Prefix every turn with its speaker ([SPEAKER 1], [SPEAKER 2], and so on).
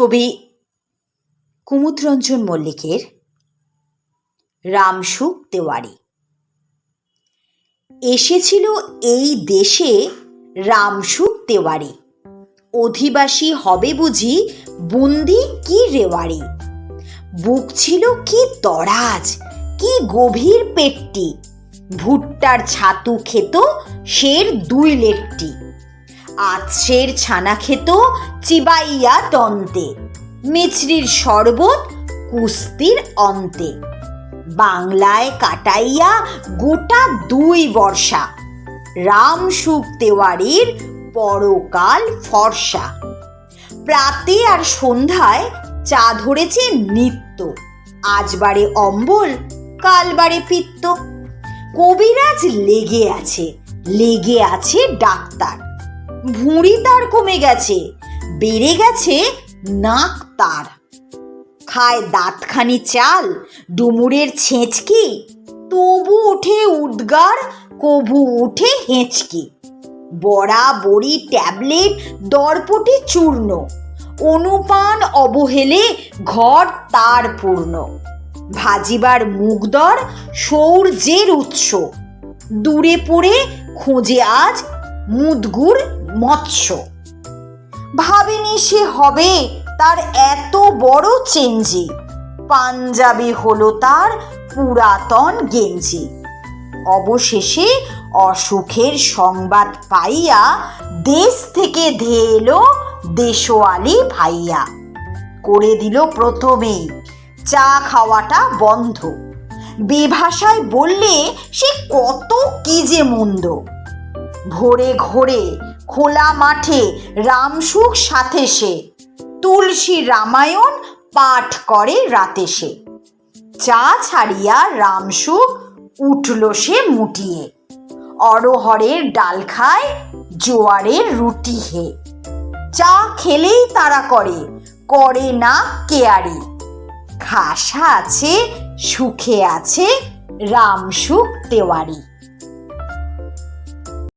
[SPEAKER 1] কবি কুমুদরঞ্জন মল্লিকের রামসুখ তেওয়ারি। এসেছিল এই দেশে রামসুখ তেওয়ারি। অধিবাসী হবে বুঝি বুন্দি কি রেওয়ারি? বুক ছিল কি তরাজ, কি গভীর পেটটি? ভুট্টার ছাতু খেত শের দুই লেটটি আছরের ছানা খেত, চিবাইয়া তন্তে। মিছরির শরবত, কুস্তির অন্তে। বাংলায় কাটাইয়া গোটা দুই বর্ষা। রাম সুখ তেওয়ারির পরকাল ফর্সা প্রাতে আর সন্ধ্যায় চা ধরেছে নিত্য। আজবারে অম্বল কালবারে পিত্ত। কবিরাজ লেগে আছে লেগে আছে ডাক্তার। ভুঁড়ি তার কমে গেছে, বেড়ে গেছে নাক তার। খায় দাঁতখানি চাল, ডুমুরের ছেঁচকি, তবু ওঠে উদ্গার, কভু উঠে হেঁচকি। বড়া, বড়ি, ট্যাবলেট, দরপটে চূর্ণ, অনুপান অবহেলে ঘর তার পূর্ণ। ভাজিবার মুগদর সৌর্যের উৎস, দূরে পড়ে খোঁজে আজ মুদগুর মৎস্য। ভাবেনি সে হবে তার এত বড় চেঞ্জি। পাঞ্জাবি হলো তার পুরাতন গেঞ্জি। অবশেষে অসুখের সংবাদ পাইয়া দেশ থেকে ধেয়ে এলো দেশোয়ালি ভাইয়া। করে দিল প্রথমেই, চা খাওয়াটা বন্ধ। বেভাষায় বললে, সে কত কি যে মন্দ। ভোরে ঘোরে, খোলা মাঠে রামসুখ সাথে সে। তুলসী রামায়ণ পাঠ করে রাতে সে। চা ছাড়িয়া রামসুখ উঠল সে মুটিয়ে। অরহরের ডাল খায়, জোয়ারের রুটি হে। চা খেলেই তারা করে করে না কেয়ারি। খাসা আছে, সুখে আছে রামসুখ তেওয়ারি।